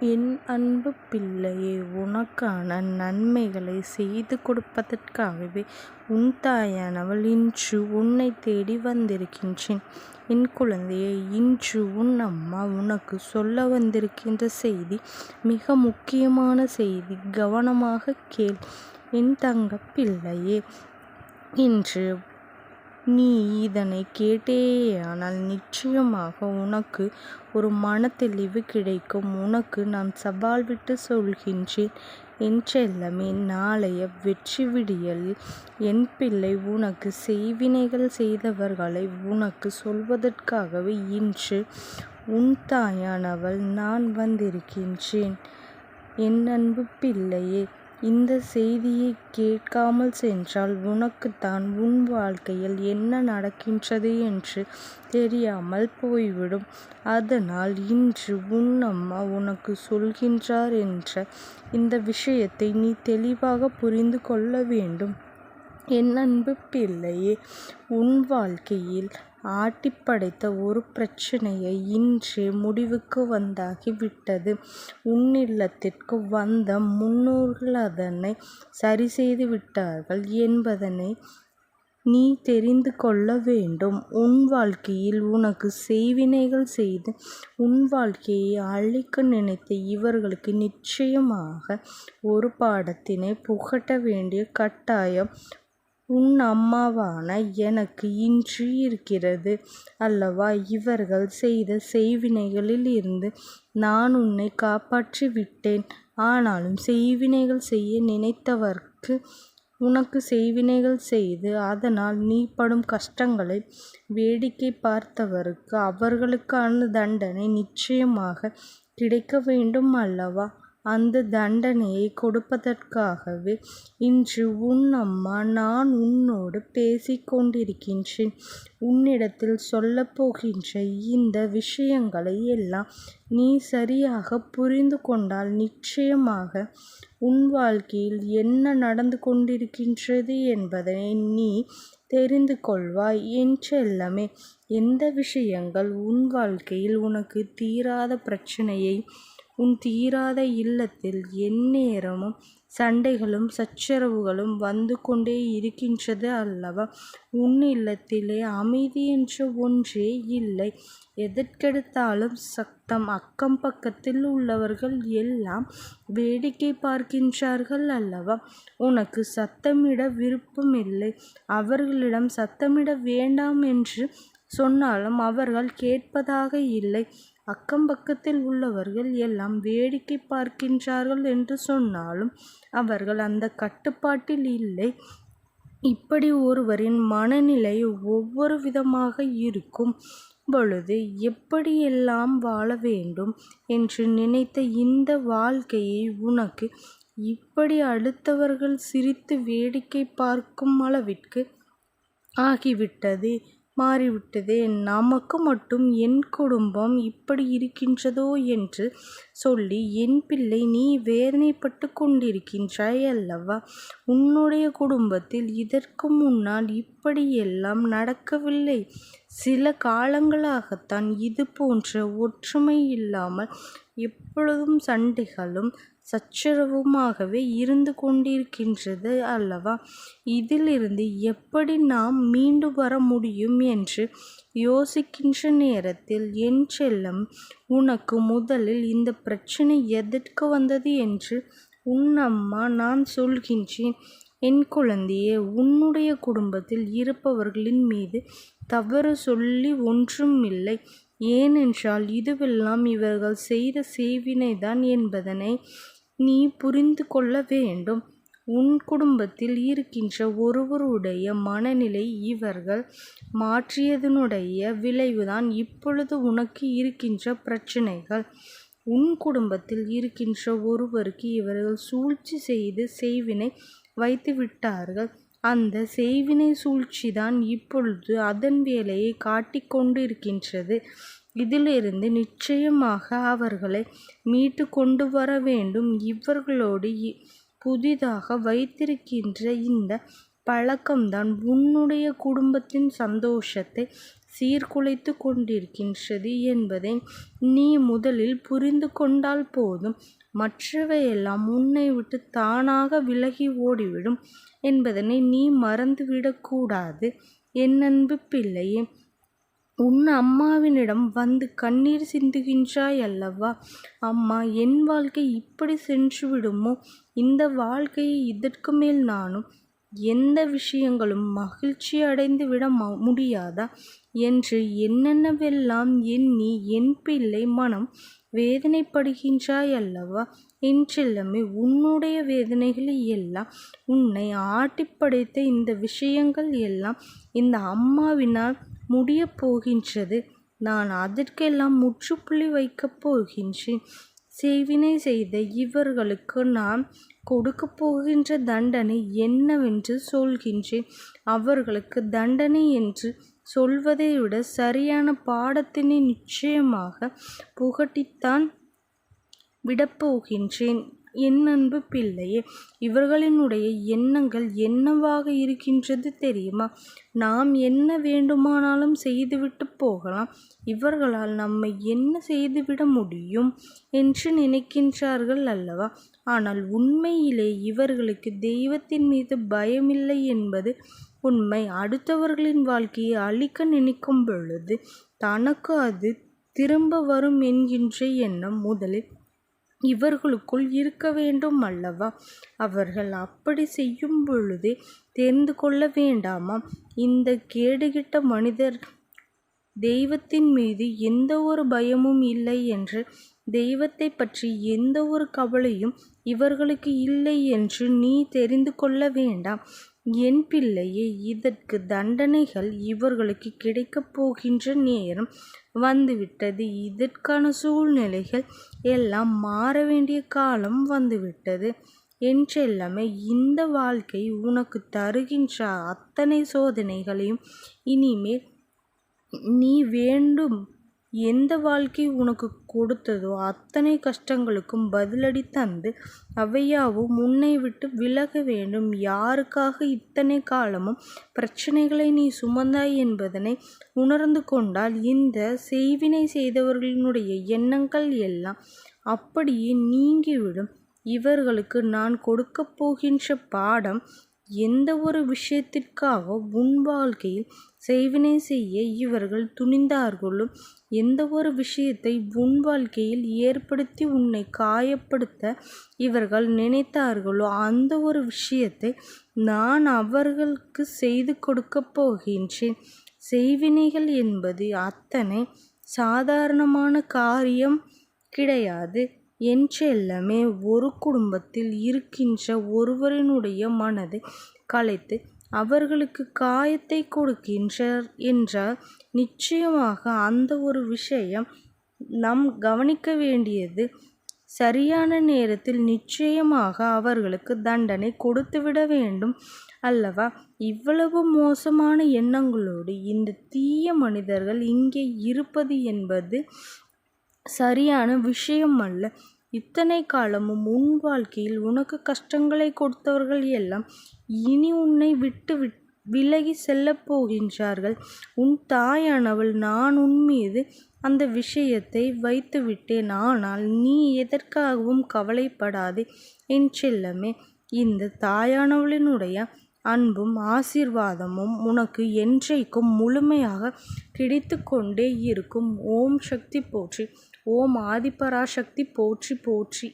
என் அன்பு பிள்ளையே உனக்கான நன்மைகளை செய்து கொடுப்பதற்காகவே உன் தாயானவள் இன்று உன்னை தேடி வந்திருக்கின்றேன். என் குழந்தையே இன்று உன் அம்மா உனக்கு சொல்ல வந்திருக்கின்ற செய்தி மிக முக்கியமான செய்தி. கவனமாக கேள் என் தங்க பிள்ளையே. இன்று நீ இதனை கேட்டேயானால் நிச்சயமாக உனக்கு ஒரு மனத்தெளிவு கிடைக்கும். உனக்கு நான் சவால் விட்டுச் சொல்கின்றேன் என் செல்லமே நாளைய வெற்றி விடியலில் என் பிள்ளை உனக்கு செய்வினைகள் செய்தவர்களை உனக்கு சொல்வதற்காகவே இன்று உன் தாயானவள் நான் வந்திருக்கின்றேன். என் அன்பு பிள்ளையே இந்த செய்தியைக் கேட்காமல் சென்றால் உனக்குத்தான் உன் வாழ்க்கையில் என்ன நடக்கின்றது என்று தெரியாமல் போய்விடும். அதனால் இன்று உன் அம்மா உனக்குச் சொல்கின்றார் என்ற இந்த விஷயத்தை நீ தெளிவாகப் புரிந்து கொள்ள வேண்டும். என் அன்புப் பிள்ளையே உன் வாழ்க்கையில் ஆட்டிப்படைத்த ஒரு பிரச்சனையை இன்றே முடிவுக்கு வந்தாகி விட்டது. உன் வந்த முன்னோர்கள் அதனைச் சரிசெய்து விட்டார்கள் என்பதனை நீ தெரிந்து கொள்ள வேண்டும். உன் வாழ்க்கையில் உனக்குச் செய்வினைகள் செய்து உன் வாழ்க்கையை அழிக்க நினைத்த இவர்களுக்கு நிச்சயமாக ஒரு பாடத்தினைப் புகட்ட வேண்டிய கட்டாயம் உன் அம்மாவான எனக்கு இன்று இருக்கிறது அல்லவா. இவர்கள் செய்த செய்வினைகளில் இருந்து நான் உன்னைக் காப்பாற்றி விட்டேன். ஆனாலும் செய்வினைகள் செய்ய நினைத்தவர்க்கு உனக்கு செய்வினைகள் செய்து அதனால் நீ படும் கஷ்டங்களை வேடிக்கை பார்த்தவர்க்கு அவர்களுக்கான தண்டனை நிச்சயமாகக் கிடைக்க வேண்டும் அல்லவா. அந்த தண்டனையை கொடுப்பதற்காகவே இன்று உன் அம்மா நான் உன்னோடு பேசிக் கொண்டிருக்கின்றேன். உன்னிடத்தில் சொல்லப்போகின்ற இந்த விஷயங்களை எல்லாம் நீ சரியாக புரிந்து கொண்டால் நிச்சயமாக உன் வாழ்க்கையில் என்ன நடந்து கொண்டிருக்கின்றது என்பதை நீ தெரிந்து கொள்வாய். என்றெல்லாமே எந்த விஷயங்கள் உன் வாழ்க்கையில் உனக்கு தீராத பிரச்சனையை உன் தீராத இல்லத்தில் எந்நேரமும் சண்டைகளும் சச்சரவுகளும் வந்து கொண்டே இருக்கின்றது அல்லவா. உன் இல்லத்திலே அமைதி என்ற ஒன்றே இல்லை. எதற்கெடுத்தாலும் சத்தம். அக்கம் பக்கத்தில் உள்ளவர்கள் எல்லாம் வேடிக்கை பார்க்கின்றார்கள் அல்லவா. உனக்கு சத்தமிட விருப்பமில்லை. அவர்களிடம் சத்தமிட வேண்டாம் என்று சொன்னாலும் அவர்கள் கேட்பதாக இல்லை. அக்கம் பக்கத்தில் உள்ளவர்கள் எல்லாம் வேடிக்கை பார்க்கின்றார்கள் என்று சொன்னாலும் அவர்கள் அந்த கட்டுப்பாட்டில் இல்லை. இப்படி ஒருவரின் மனநிலை ஒவ்வொரு விதமாக இருக்கும் பொழுது எப்படியெல்லாம் வாழ வேண்டும் என்று நினைத்த இந்த வாழ்க்கையை உனக்கு இப்படி அடுத்தவர்கள் சிரித்து வேடிக்கை பார்க்கும் அளவிற்கு ஆகிவிட்டது மாறிவிட்டதே. நமக்கு மட்டும் என் குடும்பம் இப்படி இருக்கின்றதோ என்று சொல்லி என் பிள்ளை நீ வேதனைப்பட்டு கொண்டிருக்கின்றாய் அல்லவா. உன்னுடைய குடும்பத்தில் இதற்கு முன்னால் இப்படியெல்லாம் நடக்கவில்லை. சில காலங்களாகத்தான் இது போன்ற ஒற்றுமை இல்லாமல் எப்பொழுதும் சண்டைகளும் சச்சரவுமாகவே இருந்து கொண்டிருக்கின்றது அல்லவா. இதிலிருந்து எப்படி நாம் மீண்டு வர முடியும் என்று யோசிக்கின்ற நேரத்தில் என் செல்லம் உனக்கு முதலில் இந்த பிரச்சனை எதற்கு வந்தது என்று உன் அம்மா நான் சொல்கின்றேன். என் குழந்தையே உன்னுடைய குடும்பத்தில் இருப்பவர்களின் மீது தவறு சொல்லி ஒன்றும் இல்லை ஏனென்றால் இதுவெல்லாம் இவர்கள் செய்த செய்வினைதான் என்பதனை நீ புரிந்து கொள்ள வேண்டும். உன் குடும்பத்தில் இருக்கின்ற ஒருவருடைய மனநிலை இவர்கள் மாற்றியதனுடைய விளைவுதான் இப்பொழுது உனக்கு இருக்கின்ற பிரச்சனைகள். உன் குடும்பத்தில் இருக்கின்ற ஒருவருக்கு இவர்கள் சூழ்ச்சி செய்து செய்வினை வைத்து விட்டார்கள். அந்த செய்வினை சூழ்ச்சி சூழ்ச்சிதான் இப்பொழுது அதன் வேலையை காட்டிக்கொண்டு இருக்கின்றது இதிலிருந்து நிச்சயமாக அவர்களை மீட்டு கொண்டு வர வேண்டும். இவர்களோடு புதிதாக வைத்திருக்கின்ற இந்த பழக்கம்தான் உன்னுடைய குடும்பத்தின் சந்தோஷத்தை சீர்குலைத்து கொண்டிருக்கின்றது என்பதை நீ முதலில் புரிந்து கொண்டால் போதும் மற்றவையெல்லாம் உன்னை விட்டு தானாக விலகி ஓடிவிடும் என்பதனை நீ மறந்துவிடக்கூடாது என் அன்பு பிள்ளையே உன் அம்மாவினிடம் வந்து கண்ணீர் சிந்துகின்றாய் அல்லவா? அம்மா என் வாழ்க்கை இப்படி சென்று விடுமோ இந்த வாழ்க்கையை இதற்கு மேல் நானும் எந்த விஷயங்களும் மகிழ்ச்சி அடைந்து விட முடியாதா? என்று என்னென்னவெல்லாம் எண்ணி என் பிள்ளை மனம் வேதனைப்படுகின்றாய் அல்லவா? என் செல்லமே உன்னுடைய வேதனைகளை எல்லாம் உன்னை ஆட்டிப்படைத்த இந்த விஷயங்கள் எல்லாம் இந்த அம்மாவினால் முடியப் போகின்றது. நான் அதற்கெல்லாம் முற்றுப்புள்ளி வைக்கப் போகின்றேன். செய்வினை செய்த இவர்களுக்கு நான் கொடுக்கப் போகின்ற தண்டனை என்னவென்று சொல்கின்றேன். அவர்களுக்கு தண்டனை என்று சொல்வதை விட சரியான பாடத்தினை நிச்சயமாக புகட்டித்தான் விடப்போகின்றேன் என் அன்பு பிள்ளையே இவர்களினுடைய எண்ணங்கள் என்னவாக இருக்கின்றது தெரியுமா? நாம் என்ன வேண்டுமானாலும் செய்துவிட்டு போகலாம். இவர்களால் நம்மை என்ன செய்துவிட முடியும் என்று நினைக்கின்றார்கள் அல்லவா? ஆனால் உண்மையிலே இவர்களுக்கு தெய்வத்தின் மீது பயமில்லை என்பது உண்மை. அடுத்தவர்களின் வாழ்க்கையை அழிக்க நினைக்கும் பொழுது தனக்கு அது திரும்ப வரும் என்கின்ற எண்ணம் முதலில் இவர்களுக்குள் இருக்க வேண்டும் அல்லவா? அவர்கள் அப்படி செய்யும் பொழுதே தெரிந்து கொள்ள வேண்டாமா இந்த கேடுகிட்ட மனிதர் தெய்வத்தின் மீது எந்த ஒரு பயமும் இல்லை என்று தெய்வத்தை பற்றி எந்த ஒரு கவலையும் இவர்களுக்கு இல்லை என்று நீ தெரிந்து கொள்ள வேண்டாம். என் பிள்ளையே இதற்கு தண்டனைகள் இவர்களுக்கு கிடைக்கப் போகின்ற நேரம் வந்துவிட்டது. இதற்கான சூழ்நிலைகள் எல்லாம் மாற வேண்டிய காலம் வந்துவிட்டது. என்றெல்லாமே இந்த வாழ்க்கை உனக்கு தருகின்ற அத்தனை சோதனைகளையும் இனிமேல் நீ வேண்டும் எந்த வாழ்க்கை உனக்கு கொடுத்ததோ அத்தனை கஷ்டங்களுக்கும் பதிலடி தந்து அவையாவும் உன்னை விட்டு விலக வேண்டும். யாருக்காக இத்தனை காலமும் பிரச்சனைகளை நீ சுமந்தாய் என்பதனை உணர்ந்து கொண்டால் இந்த செய்வினை செய்தவர்களினுடைய எண்ணங்கள் எல்லாம் அப்படியே நீங்கிவிடும். இவர்களுக்கு நான் கொடுக்க போகின்ற பாடம் எந்த ஒரு விஷயத்திற்காக உன் வாழ்க்கையில் செய்வினை செய்ய இவர்கள் துணிந்தார்களோ எந்த ஒரு விஷயத்தை உன் வாழ்க்கையில் ஏற்படுத்தி உன்னை காயப்படுத்த இவர்கள் நினைத்தார்களோ அந்த ஒரு விஷயத்தை நான் அவர்களுக்கு செய்து கொடுக்கப் போகின்றேன். செய்வினைகள் என்பது அத்தனை சாதாரணமான காரியம் கிடையாது. என் செல்லமே ஒரு குடும்பத்தில் இருக்கின்ற ஒருவரினுடைய மனதை கலைத்து அவர்களுக்கு காயத்தை கொடுக்கின்றார் என்றால் நிச்சயமாக அந்த ஒரு விஷயம் நம் கவனிக்க வேண்டியது சரியான நேரத்தில் நிச்சயமாக அவர்களுக்கு தண்டனை கொடுத்துவிட வேண்டும் அல்லவா? இவ்வளவு மோசமான எண்ணங்களோடு இந்த தீய மனிதர்கள் இங்கே இருப்பது என்பது சரியான விஷயம் அல்ல. இத்தனை காலமும் உன் வாழ்க்கையில் உனக்கு கஷ்டங்களை கொடுத்தவர்கள் எல்லாம் இனி உன்னை விட்டு விட் விலகி செல்லப் போகின்றார்கள். உன் தாயானவள் நான் உன் மீது அந்த விஷயத்தை வைத்து விட்டேன். ஆனால் நீ எதற்காகவும் கவலைப்படாதே என் செல்லமே. இந்த தாயானவளினுடைய அன்பும் ஆசீர்வாதமும் உனக்கு என்றைக்கும் முழுமையாக கிடைத்து கொண்டே இருக்கும். ஓம் சக்தி போற்றி. ஓம் ஆதிபராசக்தி போற்றி போற்றி